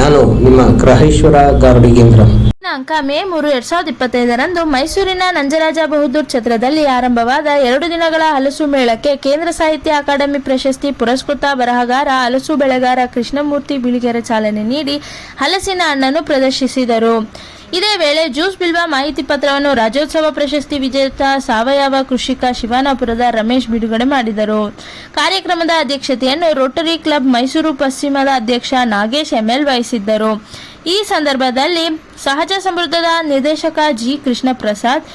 ನಾನು ನಿಮ್ಮ ಗ್ರಹೇಶ್ವರ ಗಾರ್ಡಿಗೇಂದ್ರ ದಿನಾಂಕ ಮೇ ಮೂರು, ಎರಡ್ ಸಾವಿರದ ಇಪ್ಪತ್ತೈದರಂದು ಮೈಸೂರಿನ ನಂಜರಾಜ ಬಹದ್ದೂರ್ ಛತ್ರದಲ್ಲಿ ಆರಂಭವಾದ ಎರಡು ದಿನಗಳ ಹಲಸು ಮೇಳಕ್ಕೆ ಕೇಂದ್ರ ಸಾಹಿತ್ಯ ಅಕಾಡೆಮಿ ಪ್ರಶಸ್ತಿ ಪುರಸ್ಕೃತ ಬರಹಗಾರ, ಹಲಸು ಬೆಳೆಗಾರ ಕೃಷ್ಣಮೂರ್ತಿ ಬಿಳಿಗೆರೆ ಚಾಲನೆ ನೀಡಿ ಹಲಸಿನ ಹಣ್ಣನ್ನು ಪ್ರದರ್ಶಿಸಿದರು. ಇದೇ ವೇಳೆ ಜ್ಯೂಸ್ ಬಿಲ್ವಾ ಮಾಹಿತಿ ಪತ್ರವನ್ನು ರಾಜ್ಯೋತ್ಸವ ಪ್ರಶಸ್ತಿ ವಿಜೇತ ಸಾವಯವ ಕೃಷಿಕ ಶಿವಾನಪುರದ ರಮೇಶ್ ಬಿಡುಗಡೆ ಮಾಡಿದರು. ಕಾರ್ಯಕ್ರಮದ ಅಧ್ಯಕ್ಷತೆಯನ್ನು ರೋಟರಿ ಕ್ಲಬ್ ಮೈಸೂರು ಪಶ್ಚಿಮದ ಅಧ್ಯಕ್ಷ ನಾಗೇಶ್ ಎಂಎಲ್ ವಹಿಸಿದ್ದರು. ಈ ಸಂದರ್ಭದಲ್ಲಿ ಸಹಜ ಸಮೃದ್ಧದ ನಿರ್ದೇಶಕ ಜಿ ಕೃಷ್ಣ ಪ್ರಸಾದ್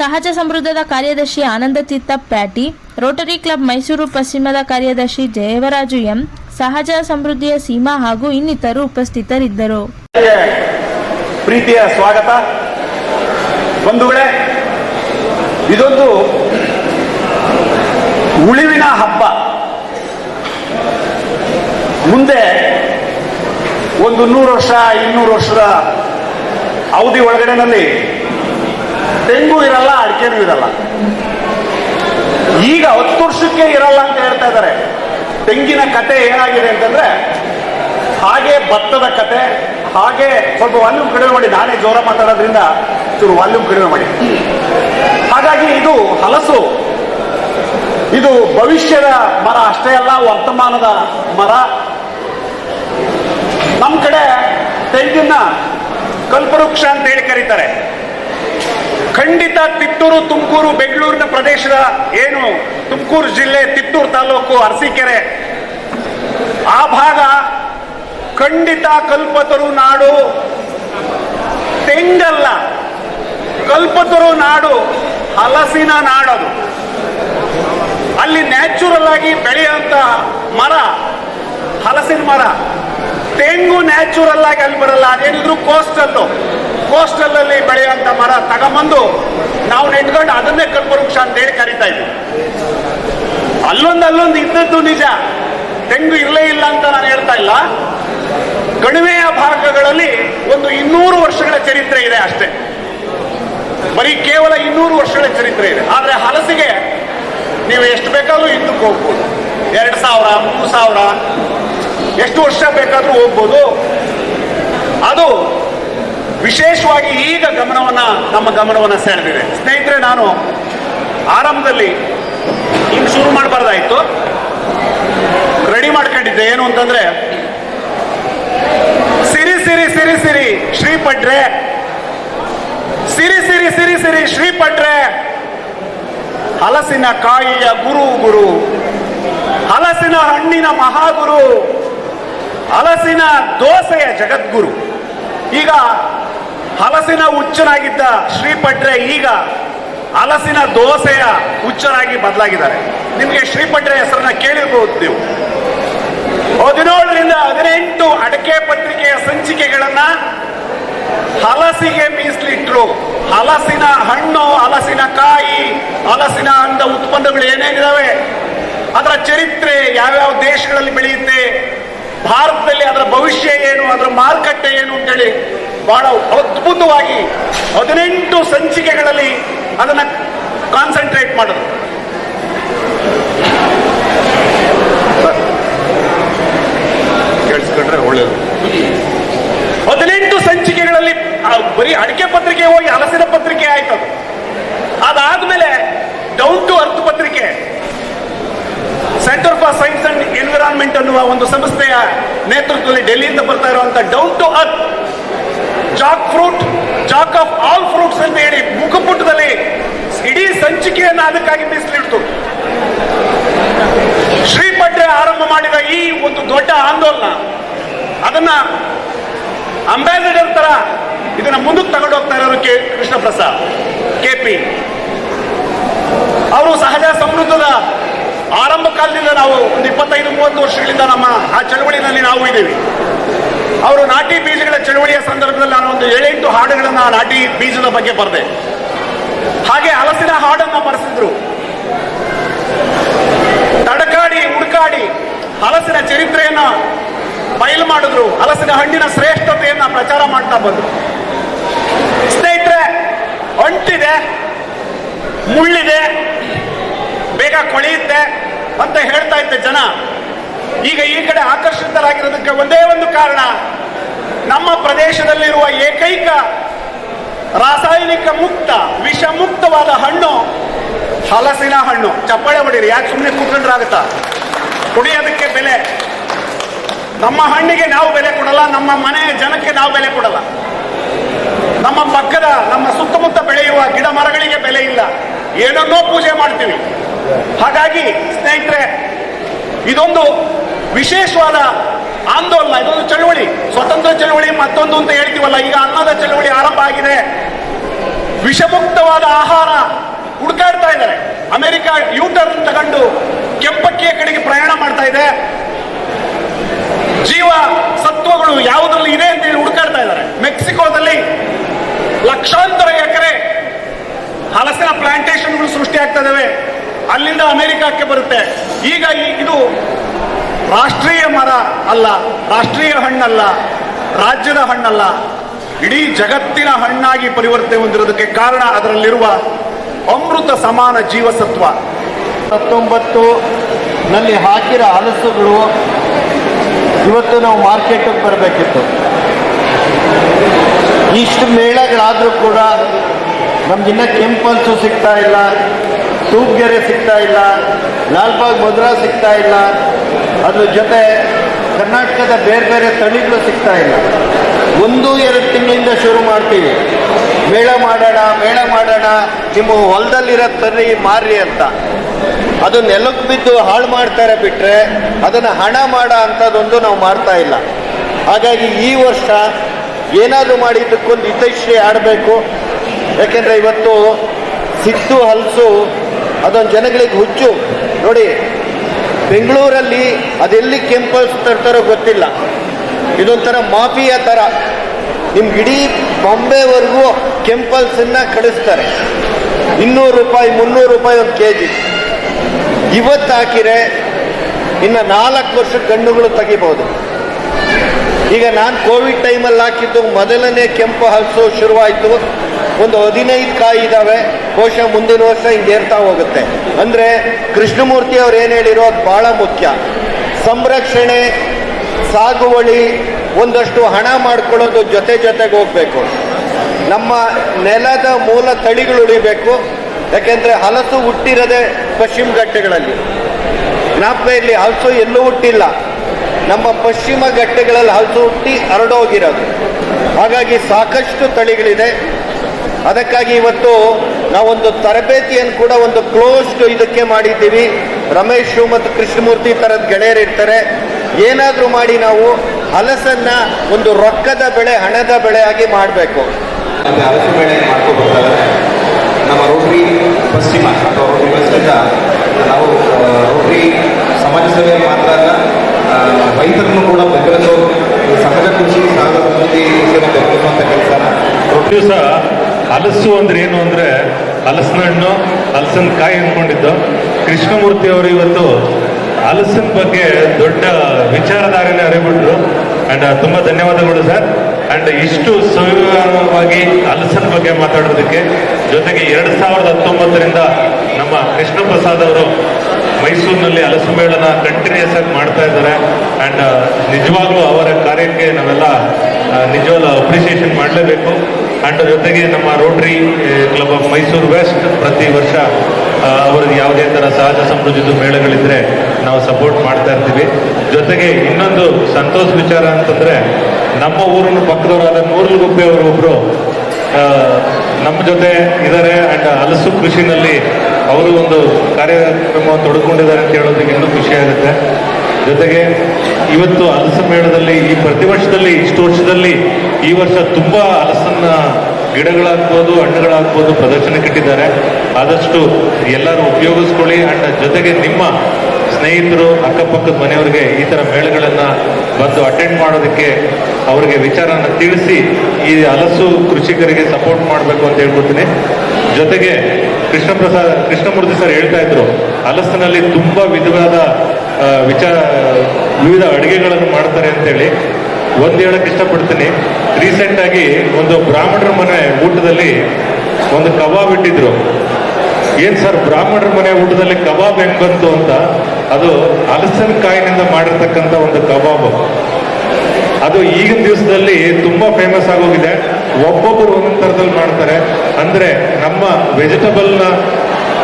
ಸಹಜ ಸಮೃದ್ಧದ ಕಾರ್ಯದರ್ಶಿ ಆನಂದ ತೀರ್ಥ ಪ್ಯಾಟಿ, ರೋಟರಿ ಕ್ಲಬ್ ಮೈಸೂರು ಪಶ್ಚಿಮದ ಕಾರ್ಯದರ್ಶಿ ಜಯವರಾಜು ಎಂ, ಸಹಜ ಸಮೃದ್ಧಿಯ ಸೀಮಾ ಹಾಗೂ ಇನ್ನಿತರು ಉಪಸ್ಥಿತರಿದ್ದರು. ಪ್ರೀತಿಯ ಸ್ವಾಗತ. ಬಂಧುಗಳೇ, ಇದೊಂದು ಉಳಿವಿನ ಹಬ್ಬ. ಮುಂದೆ ಒಂದು ನೂರು ವರ್ಷ, ಇನ್ನೂರು ವರ್ಷದ ಅವಧಿ ಒಳಗಡೆನಲ್ಲಿ ತೆಂಗು ಇರಲ್ಲ, ಅಡಿಕೆನೂ ಇರಲ್ಲ. ಈಗ ಹತ್ತು ವರ್ಷಕ್ಕೆ ಇರಲ್ಲ ಅಂತ ಹೇಳ್ತಾ ಇದ್ದಾರೆ. ತೆಂಗಿನ ಕತೆ ಏನಾಗಿದೆ ಅಂತಂದ್ರೆ, ಹಾಗೆ ಭತ್ತದ ಕತೆ ಹಾಗೆ ಸ್ವಲ್ಪ ವಾಲ್ಯೂಮ್ ಕಡಿಮೆ ಮಾಡಿ, ನಾನೇ ಜೋರ ಮಾತಾಡೋದ್ರಿಂದ ಚೂರು ವಾಲ್ಯೂಮ್ ಕಡಿಮೆ ಮಾಡಿ. ಹಾಗಾಗಿ ಇದು ಹಲಸು. ಇದು ಭವಿಷ್ಯದ ಮರ ಅಷ್ಟೇ ಅಲ್ಲ, ವರ್ತಮಾನದ ಮರ. ನಮ್ಮ ಕಡೆ ತೆಂಗಿನ ಕಲ್ಪವೃಕ್ಷ ಅಂತ ಹೇಳಿ ಕರೀತಾರೆ. ಖಂಡಿತ ತಿತ್ತೂರು, ತುಮಕೂರು, ಬೆಂಗಳೂರಿನ ಪ್ರದೇಶದ ಏನು ತುಮಕೂರು ಜಿಲ್ಲೆ, ತಿತ್ತೂರು ತಾಲೂಕು, ಅರಸೀಕೆರೆ, ಆ ಭಾಗ ಖಂಡಿತ ಕಲ್ಪತರು ನಾಡು. ತೆಂಗಲ್ಲ. ಕಲ್ಪತರು ನಾಡು, ಹಲಸಿನ ನಾಡದು. ಅಲ್ಲಿ ನ್ಯಾಚುರಲ್ ಆಗಿ ಬೆಳೆಯುವಂತ ಮರ, ಹಲಸಿನ ಮರ. ತೆಂಗು ನ್ಯಾಚುರಲ್ ಆಗಿ ಅಲ್ಲಿ ಬರಲ್ಲ. ಅದೇನಿದ್ರು ಕೋಸ್ಟಲ್ಲು ಕೋಸ್ಟಲ್ ಅಲ್ಲಿ ಬೆಳೆಯುವಂತ ಮರ ತಗೊಂಬಂದು ನಾವು ನೆಟ್ಕೊಂಡು ಅದನ್ನೇ ಕಲ್ಪವೃಕ್ಷ ಅಂತ ಹೇಳಿ ಕರಿತಾ ಇದ್ವಿ. ಅಲ್ಲೊಂದು ಅಲ್ಲೊಂದು ಇದ್ದದ್ದು ನಿಜ. ತೆಂಗು ಇರಲೇ ಇಲ್ಲ ಅಂತ ನಾನು ಹೇಳ್ತಾ ಇಲ್ಲ. ಕಣಿವೆಯ ಭಾಗಗಳಲ್ಲಿ ಒಂದು ಇನ್ನೂರು ವರ್ಷಗಳ ಚರಿತ್ರೆ ಇದೆ ಅಷ್ಟೇ. ಬರೀ ಕೇವಲ ಇನ್ನೂರು ವರ್ಷಗಳ ಚರಿತ್ರೆ ಇದೆ. ಆದರೆ ಹಲಸಿಗೆ ನೀವು ಎಷ್ಟು ಬೇಕಾದ್ರೂ ಹಿಂದಕ್ಕೆ ಹೋಗ್ಬೋದು. ಎರಡು ಸಾವಿರ, ಮೂರು ಸಾವಿರ, ಎಷ್ಟು ವರ್ಷ ಬೇಕಾದರೂ ಹೋಗ್ಬೋದು. ಅದು ವಿಶೇಷವಾಗಿ ಈಗ ಗಮನವನ್ನ, ನಮ್ಮ ಗಮನವನ್ನ ಸೆಳೆದಿದೆ. ಸ್ನೇಹಿತರೆ, ನಾನು ಆರಂಭದಲ್ಲಿ ಹಿಂಗೆ ಶುರು ಮಾಡಬಾರ್ದಾಯ್ತು. ರೆಡಿ ಮಾಡ್ಕೊಂಡಿದ್ದೆ. ಏನು ಅಂತಂದ್ರೆ ಸಿರಿ ಸಿರಿ ಸಿರಿ ಸಿರಿ ಶ್ರೀಪಟ್ರೆ ಸಿರಿ ಸಿರಿ ಸಿರಿ ಸಿರಿ ಶ್ರೀಪಟ್ರೆ ಹಲಸಿನ ಕಾಯಿಯ ಗುರು ಗುರು. ಹಲಸಿನ ಹಣ್ಣಿನ ಮಹಾಗುರು. ಹಲಸಿನ ದೋಸೆಯ ಜಗದ್ಗುರು. ಈಗ ಹಲಸಿನ ಹುಚ್ಚನಾಗಿದ್ದ ಶ್ರೀಪಟ್ರೆ ಈಗ ಹಲಸಿನ ದೋಸೆಯ ಹುಚ್ಚನಾಗಿ ಬದಲಾಗಿದ್ದಾರೆ. ನಿಮಗೆ ಶ್ರೀಪಟ್ರೆ ಹೆಸರನ್ನ ಕೇಳಿರ್ಬೋದು ನೀವು. ಹದಿನೇಳರಿಂದ ಹದಿನೆಂಟು ಅಡಕೆ ಪತ್ರಿಕೆಯ ಸಂಚಿಕೆಗಳನ್ನ ಹಲಸಿಗೆ ಮೀಸಲಿಟ್ರು. ಹಲಸಿನ ಹಣ್ಣು, ಹಲಸಿನ ಕಾಯಿ, ಹಲಸಿನ ಅಂದ ಉತ್ಪನ್ನಗಳು ಏನೇನಿದಾವೆ? ಅದರ ಚರಿತ್ರೆ ಯಾವ್ಯಾವ ದೇಶಗಳಲ್ಲಿ ಬೆಳೆಯುತ್ತೆ? ಭಾರತದಲ್ಲಿ ಅದರ ಭವಿಷ್ಯ ಏನು? ಅದರ ಮಾರುಕಟ್ಟೆ ಏನು ಅಂತೇಳಿ ಬಹಳ ಅದ್ಭುತವಾಗಿ ಹದಿನೆಂಟು ಸಂಚಿಕೆಗಳಲ್ಲಿ ಅದನ್ನ ಕಾನ್ಸಂಟ್ರೇಟ್ ಮಾಡೋದು ಕೇಳಿಸ್ಕೊಂಡ್ರೆ ಒಳ್ಳೆಯದು ಹದಿನೆಂಟು ಸಂಚಿಕೆಗಳಲ್ಲಿ ಆ ಬರೀ ಅಡಿಕೆ ಪತ್ರಿಕೆ ಹೋಗಿ ಹಲಸಿನ ಪತ್ರಿಕೆ ಆಯ್ತು ಅದು ಅದಾದ್ಮೇಲೆ ಡೌನ್ ಟು ಅರ್ತ್ ಪತ್ರಿಕೆ centre for science and environment ಅನ್ನುವ ಒಂದು ಸಂಸ್ಥೆಯ ನೇತೃತ್ವದಲ್ಲಿ ಡೆಲ್ಲಿಯಿಂದ ಬರ್ತಾ ಇರುವಂತ down to earth jack fruit jack of all fruits ಅಂತ ಹೇಳಿ ಮುಖಪುಟದಲ್ಲಿ ಇಡೀ ಸಂಚಿಕೆಯನ್ನು ಅದಕ್ಕಾಗಿ ಮೀಸಲಿಡ್ತು. ಶ್ರೀಪಟ್ರೆ ಆರಂಭ ಮಾಡಿದ ಈ ಒಂದು ದೊಡ್ಡ ಆಂದೋಲನ, ಅದನ್ನ ಅಂಬಾಸಿಡರ್ ತರ ಇದನ್ನ ಮುಂದಕ್ಕೆ ತಗೊಂಡು ಹೋಗ್ತಾ ಇರೋರು ಕೆ ಕೃಷ್ಣ ಪ್ರಸಾದ್ ಕೆಪಿ ಅವರು ಸಹಜ ಸಮೃದ್ಧದ ಆರಂಭ ಕಾಲದಿಂದ ನಾವು ಒಂದು ಇಪ್ಪತ್ತೈದು ಮೂವತ್ತು ವರ್ಷಗಳಿಂದ ನಮ್ಮ ಆ ಚಳವಳಿನಲ್ಲಿ ನಾವು ಇದ್ದೀವಿ ಅವರು ನಾಟಿ ಬೀಜಗಳ ಚಳುವಳಿಯ ಸಂದರ್ಭದಲ್ಲಿ ನಾನು ಒಂದು ಏಳೆಂಟು ಹಾಡುಗಳನ್ನು ನಾಟಿ ಬೀಜದ ಬಗ್ಗೆ ಬರೆದೆ. ಹಾಗೆ ಹಲಸಿನ ಹಾಡನ್ನು ಬರೆಸಿದ್ರು. ತಡಕಾಡಿ, ಹುಡುಕಾಡಿ, ಹಲಸಿನ ಚರಿತ್ರೆಯನ್ನ ಬಯಲು ಮಾಡಿದ್ರು. ಹಲಸಿನ ಹಣ್ಣಿನ ಶ್ರೇಷ್ಠತೆಯನ್ನ ಪ್ರಚಾರ ಮಾಡ್ತಾ ಬಂದ್ರು. ಸ್ನೇಹಿತರೆ ಅಂಟಿದೆ ಮುಳ್ಳಿದೆ, ಬೇಗ ಕೊಳೆಯುತ್ತೆ ಅಂತ ಹೇಳ್ತಾ ಇದ್ದ ಜನ. ಈಗ ಈ ಕಡೆ ಆಕರ್ಷಿತರಾಗಿರೋದಕ್ಕೆ ಒಂದೇ ಒಂದು ಕಾರಣ. ನಮ್ಮ ಪ್ರದೇಶದಲ್ಲಿರುವ ಏಕೈಕ ರಾಸಾಯನಿಕ ಮುಕ್ತ ವಿಷ ಮುಕ್ತವಾದ ಹಣ್ಣು ಹಲಸಿನ ಹಣ್ಣು. ಚಪ್ಪಾಳೆ ಹೊಡೀರಿ, ಯಾಕೆ ಸುಮ್ಮನೆ ಕೂತ್ಕೊಂಡ್ರಾಗುತ್ತಾ? ಕುಡಿಯೋದಕ್ಕೆ ಬೆಲೆ. ನಮ್ಮ ಹಣ್ಣಿಗೆ ನಾವು ಬೆಲೆ ಕೊಡಲ್ಲ, ನಮ್ಮ ಮನೆಯ ಜನಕ್ಕೆ ನಾವು ಬೆಲೆ ಕೊಡಲ್ಲ. ನಮ್ಮ ಪಕ್ಕದ, ನಮ್ಮ ಸುತ್ತಮುತ್ತ ಬೆಳೆಯುವ ಗಿಡ ಮರಗಳಿಗೆ ಬೆಲೆ ಇಲ್ಲ. ಏನನ್ನೋ ಪೂಜೆ ಮಾಡ್ತೀವಿ. ಹಾಗಾಗಿ ಸ್ನೇಹಿತರೆ, ಇದೊಂದು ವಿಶೇಷವಾದ ಆಂದೋಲನ, ಇದೊಂದು ಚಳುವಳಿ. ಸ್ವತಂತ್ರ ಚಳುವಳಿ ಮತ್ತೊಂದು ಅಂತ ಹೇಳ್ತೀವಲ್ಲ, ಈಗ ಅನ್ನದ ಚಳುವಳಿ ಆರಂಭ ಆಗಿದೆ. ವಿಷಮುಕ್ತವಾದ ಆಹಾರ ಹುಡುಕಾಡ್ತಾ ಇದ್ದಾರೆ. ಅಮೆರಿಕ ಯೂಟರ್ನ್ ತಗೊಂಡು ಕೆಂಪಕ್ಕಿಯ ಕಡೆಗೆ ಪ್ರಯಾಣ ಮಾಡ್ತಾ ಇದೆ. ಜೀವ ಸತ್ವಗಳು ಯಾವುದ್ರಲ್ಲಿ ಇದೆ ಅಂತ ಹೇಳಿ ಹುಡುಕಾಡ್ತಾ ಇದ್ದಾರೆ. ಮೆಕ್ಸಿಕೋದಲ್ಲಿ ಲಕ್ಷಾಂತರ ಎಕರೆ ಹಲಸಿನ ಪ್ಲಾಂಟೇಶನ್ಗಳು ಸೃಷ್ಟಿ ಆಗ್ತಾ ಇದಾವೆ. ಅಲ್ಲಿಂದ ಅಮೆರಿಕಕ್ಕೆ ಬರುತ್ತೆ. ಈಗ ಇದು ರಾಷ್ಟ್ರೀಯ ಮರ ಅಲ್ಲ, ರಾಷ್ಟ್ರೀಯ ಹಣ್ಣಲ್ಲ, ರಾಜ್ಯದ ಹಣ್ಣಲ್ಲ, ಇಡೀ ಜಗತ್ತಿನ ಹಣ್ಣಾಗಿ ಪರಿವರ್ತನೆ ಹೊಂದಿರೋದಕ್ಕೆ ಕಾರಣ ಅದರಲ್ಲಿರುವ ಅಮೃತ ಸಮಾನ ಜೀವಸತ್ವ. ಹತ್ತೊಂಬತ್ತು, ನಲ್ಲಿ ಹಾಕಿರೋ ಹಲಸುಗಳು ಇವತ್ತು ನಾವು ಮಾರ್ಕೆಟಿಗೆ ಬರಬೇಕಿತ್ತು. ಇಷ್ಟು ಮೇಳಗಳಾದರೂ ಕೂಡ ನಮ್ಗಿನ್ನ ಕೆಂಪಲ್ಸು ಸಿಗ್ತಾ ಇಲ್ಲ ತೂಪ್ಗೆರೆ ಸಿಗ್ತಾ ಇಲ್ಲ, ಲಾಲ್ಬಾಗ್ ಮಧುರಾ ಸಿಗ್ತಾ ಇಲ್ಲ. ಅದ್ರ ಜೊತೆ ಕರ್ನಾಟಕದ ಬೇರೆ ಬೇರೆ ತಳಿಗಳು ಸಿಗ್ತಾ ಇಲ್ಲ. ಒಂದು, ಎರಡು ತಿಂಗಳಿಂದ ಶುರು ಮಾಡ್ತೀವಿ. ಮೇಳ ಮಾಡೋಣ ಮೇಳ ಮಾಡೋಣ, ನಿಮ್ಮ ಹೊಲದಲ್ಲಿರೋ ತರ್ರಿ ಮಾರ್ರಿ ಅಂತ. ಅದು ನೆಲಕ್ಕೆ ಬಿದ್ದು ಹಾಳು ಮಾಡ್ತಾರೆ ಬಿಟ್ಟರೆ ಅದನ್ನು ಹಣ ಮಾಡೋ ಅಂಥದ್ದೊಂದು ನಾವು ಮಾಡ್ತಾ ಇಲ್ಲ. ಹಾಗಾಗಿ ಈ ವರ್ಷ ಏನಾದರೂ ಮಾಡಿ ಇದಕ್ಕೊಂದು ಹಿತೈಷಿ ಆಡಬೇಕು. ಯಾಕೆಂದರೆ ಇವತ್ತು ಸಿದ್ದು ಹಲಸು ಅದೊಂದು ಜನಗಳಿಗೆ ಹುಚ್ಚು. ನೋಡಿ ಬೆಂಗಳೂರಲ್ಲಿ ಅದೆಲ್ಲಿ ಕೆಂಪಲ್ಸ್ ತರ್ತಾರೋ ಗೊತ್ತಿಲ್ಲ. ಇದೊಂಥರ ಮಾಫಿಯಾ ಥರ ನಿಮ್ಗೆ ಇಡೀ ಬಾಂಬೆವರೆಗೂ ಕೆಂಪಲ್ಸನ್ನ ಕಳಿಸ್ತಾರೆ. ಇನ್ನೂರು ರೂಪಾಯಿ, ಮುನ್ನೂರು ರೂಪಾಯಿ ಒಂದು ಕೆ ಜಿ ಇವತ್ತು ಹಾಕಿರೆ ಇನ್ನು ನಾಲ್ಕು ವರ್ಷ ಕಣ್ಣುಗಳು ತೆಗಿಬೋದು. ಈಗ ನಾನು ಕೋವಿಡ್ ಟೈಮಲ್ಲಿ ಹಾಕಿದ್ದು ಮೊದಲನೇ ಕೆಂಪು ಹಲಸು ಶುರುವಾಯಿತು. ಒಂದು ಹದಿನೈದು ಕಾಯಿ ಇದ್ದಾವೆ ಬಹುಶಃ ಮುಂದಿನ ವರ್ಷ ಹಿಂಗೆ ಏರ್ತಾ ಹೋಗುತ್ತೆ. ಅಂದರೆ ಕೃಷ್ಣಮೂರ್ತಿ ಅವ್ರು ಏನು ಹೇಳಿರೋ ಅದು ಭಾಳ ಮುಖ್ಯ. ಸಂರಕ್ಷಣೆ, ಸಾಗುವಳಿ, ಒಂದಷ್ಟು ಹಣ ಮಾಡ್ಕೊಳ್ಳೋದು ಜೊತೆ ಜೊತೆಗೆ ಹೋಗಬೇಕು. ನಮ್ಮ ನೆಲದ ಮೂಲ ತಳಿಗಳು ಉಳಿಬೇಕು. ಯಾಕೆಂದರೆ ಹಲಸು ಹುಟ್ಟಿರದೆ ಪಶ್ಚಿಮ ಘಟ್ಟಗಳಲ್ಲಿ. ಜ್ಞಾಪಕ ಇಲ್ಲಿ ಹಲಸು ಎಲ್ಲೂ ಹುಟ್ಟಿಲ್ಲ. ನಮ್ಮ ಪಶ್ಚಿಮ ಘಟ್ಟಗಳಲ್ಲಿ ಹಲಸು ಹುಟ್ಟಿ ಹರಡೋಗಿರೋದು. ಹಾಗಾಗಿ ಸಾಕಷ್ಟು ತಳಿಗಳಿದೆ. ಅದಕ್ಕಾಗಿ ಇವತ್ತು ನಾವೊಂದು ತರಬೇತಿಯನ್ನು ಕೂಡ ಒಂದು ಕ್ಲೋಸ್ಡ್ ಇದಕ್ಕೆ ಮಾಡಿದ್ದೀವಿ. ರಮೇಶು ಮತ್ತು ಕೃಷ್ಣಮೂರ್ತಿ ಥರದ ಗೆಳೆಯರು ಇರ್ತಾರೆ. ಏನಾದರೂ ಮಾಡಿ ನಾವು ಹಲಸನ್ನ ಒಂದು ರೊಕ್ಕದ ಬೆಳೆ, ಹಣದ ಬೆಳೆಯಾಗಿ ಮಾಡಬೇಕು. ಹಲಸು ಬೆಳೆ ಮಾಡ್ಕೋಬೇಕಾದ್ರೆ ನಮ್ಮ ರೋಟರಿ ಪಶ್ಚಿಮ ಅಥವಾ ನಾವು ರೋಟ್ರಿ ಸಮಾಜ ಸೇವೆ ಮಾತ್ರ ಅಲ್ಲ ರೈತರನ್ನು ಕೂಡ ಬೆಂಬಲಿಸೋ ಸಹಜ ಕೃಷಿ, ಸಹಜ ಕೃಷಿಯನ್ನು ಬೆಂಬಲಿಸುವಂಥ ದಿವಸ ಹಲಸು ಅಂದ್ರೆ ಏನು ಅಂದ್ರೆ ಹಲಸಿನ ಹಣ್ಣು, ಹಲಸಿನ ಕಾಯಿ ಅನ್ಕೊಂಡಿದ್ದು. ಕೃಷ್ಣಮೂರ್ತಿ ಅವರು ಇವತ್ತು ಹಲಸಿನ ಬಗ್ಗೆ ದೊಡ್ಡ ವಿಚಾರಧಾರೆನೇ ಅರಿಬಿಟ್ರು. ಅಂಡ್ ತುಂಬಾ ಧನ್ಯವಾದಗಳು ಸರ್. ಅಂಡ್ ಇಷ್ಟು ಸವಿವರವಾಗಿ ಹಲಸಿನ ಬಗ್ಗೆ ಮಾತಾಡೋದಕ್ಕೆ ಜೊತೆಗೆ ಎರಡ್ ಸಾವಿರದ ಹತ್ತೊಂಬತ್ತರಿಂದ ನಮ್ಮ ಕೃಷ್ಣ ಪ್ರಸಾದ್ ಅವರು ಮೈಸೂರಿನಲ್ಲಿ ಹಲಸು ಮೇಳನ ಕಂಟಿನ್ಯೂಸ್ ಆಗಿ ಮಾಡ್ತಾ ಇದ್ದಾರೆ. ಅಂಡ್ ನಿಜವಾಗ್ಲೂ ಅವರ ಕಾರ್ಯಕ್ಕೆ ನಾವೆಲ್ಲ ಆ, ನಿಜವಾಗ್ಲೂ ಅಪ್ರಿಸಿಯೇಷನ್ ಮಾಡಲೇಬೇಕು. ಅಂಡ್ ಜೊತೆಗೆ ನಮ್ಮ rotary club of Mysuru west ಪ್ರತಿ ವರ್ಷ ಅವ್ರದ್ದು ಯಾವುದೇ ಥರ ಸಹಜ ಸಮೃದ್ಧಿದು ಮೇಳಗಳಿದ್ರೆ ನಾವು ಸಪೋರ್ಟ್ ಮಾಡ್ತಾ ಇರ್ತೀವಿ. ಜೊತೆಗೆ ಇನ್ನೊಂದು ಸಂತೋಷ ವಿಚಾರ ಅಂತಂದ್ರೆ ನಮ್ಮ ಊರಿನ ಪಕ್ಕದವರಾದ ಅವರು ಒಬ್ರು ನಮ್ಮ ಜೊತೆ ಇದ್ದಾರೆ. ಅಂಡ್ ಹಲಸು ಕೃಷಿನಲ್ಲಿ ಅವರು ಒಂದು ಕಾರ್ಯಕ್ರಮ ತೊಡಕೊಂಡಿದ್ದಾರೆ ಅಂತ ಹೇಳೋದಕ್ಕೆ ಇನ್ನೂ ಖುಷಿ ಆಗುತ್ತೆ. ಜೊತೆಗೆ ಇವತ್ತು ಹಲಸು ಮೇಳದಲ್ಲಿ ಈ ಪ್ರತಿ ವರ್ಷದಲ್ಲಿ, ಇಷ್ಟು ವರ್ಷದಲ್ಲಿ ಈ ವರ್ಷ ತುಂಬಾ ಹಲಸನ್ನ ಗಿಡಗಳಾಗ್ಬೋದು, ಹಣ್ಣುಗಳಾಗ್ಬೋದು ಪ್ರದರ್ಶನಕ್ಕೆ ಇಟ್ಟಿದ್ದಾರೆ. ಆದಷ್ಟು ಎಲ್ಲರೂ ಉಪಯೋಗಿಸ್ಕೊಳ್ಳಿ. ಅಂಡ್ ಜೊತೆಗೆ ನಿಮ್ಮ ಸ್ನೇಹಿತರು, ಅಕ್ಕಪಕ್ಕದ ಮನೆಯವ್ರಿಗೆ ಈ ಥರ ಮೇಳಗಳನ್ನು ಬಂದು ಅಟೆಂಡ್ ಮಾಡೋದಕ್ಕೆ ಅವರಿಗೆ ವಿಚಾರನ ತಿಳಿಸಿ ಈ ಹಲಸು ಕೃಷಿಕರಿಗೆ ಸಪೋರ್ಟ್ ಮಾಡಬೇಕು ಅಂತ ಹೇಳ್ಕೊಡ್ತೀನಿ. ಜೊತೆಗೆ ಕೃಷ್ಣ ಪ್ರಸಾದ್ ಕೃಷ್ಣಮೂರ್ತಿ ಸರ್ ಹೇಳ್ತಾ ಇದ್ರು, ಹಲಸಿನಲ್ಲಿ ತುಂಬಾ ವಿಧವಾದ ವಿಚಾರ, ವಿವಿಧ ಅಡುಗೆಗಳನ್ನು ಮಾಡ್ತಾರೆ ಅಂತೇಳಿ. ಒಂದು ಹೇಳಕ್ಕೆ ಇಷ್ಟಪಡ್ತೀನಿ. ರೀಸೆಂಟಾಗಿ ಒಂದು ಬ್ರಾಹ್ಮಣರ ಮನೆ ಊಟದಲ್ಲಿ ಒಂದು ಕಬಾಬ್ ಇಟ್ಟಿದ್ರು. ಏನ್ ಸರ್ ಬ್ರಾಹ್ಮಣರ ಮನೆ ಊಟದಲ್ಲಿ ಕಬಾಬ್ ಹೆಂಗ್ ಬಂತು ಅಂತ? ಅದು ಹಲಸಿನಕಾಯಿನಿಂದ ಮಾಡಿರ್ತಕ್ಕಂಥ ಒಂದು ಕಬಾಬ್. ಅದು ಈಗಿನ ದಿವಸದಲ್ಲಿ ತುಂಬಾ ಫೇಮಸ್ ಆಗೋಗಿದೆ. ಒಬ್ಬೊಬ್ಬರು ಒಂದೊಂದು ಥರದಲ್ಲಿ ಮಾಡ್ತಾರೆ. ಅಂದ್ರೆ ನಮ್ಮ ವೆಜಿಟಬಲ್ನ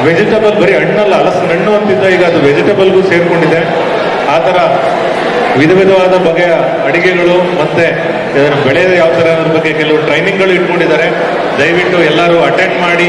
ವೆಜಿಟಬಲ್ ಬರೀ ಹಣ್ಣಲ್ಲ ಹಲಸಿನ ಹಣ್ಣು ಅಂತಿದ್ದ ಈಗ ಅದು ವೆಜಿಟಬಲ್ಗೂ ಸೇರ್ಕೊಂಡಿದೆ. ಆ ಥರ ವಿಧ ವಿಧವಾದ ಬಗೆಯ ಅಡಿಗೆಗಳು ಮತ್ತೆ ಇದನ್ನು ಬೆಳೆಯೋದು ಯಾವ ಥರ ಅನ್ನೋದ್ರ ಬಗ್ಗೆ ಕೆಲವು ಟ್ರೈನಿಂಗ್ಗಳು ಇಟ್ಕೊಂಡಿದ್ದಾರೆ. ದಯವಿಟ್ಟು ಎಲ್ಲರೂ ಅಟೆಂಡ್ ಮಾಡಿ.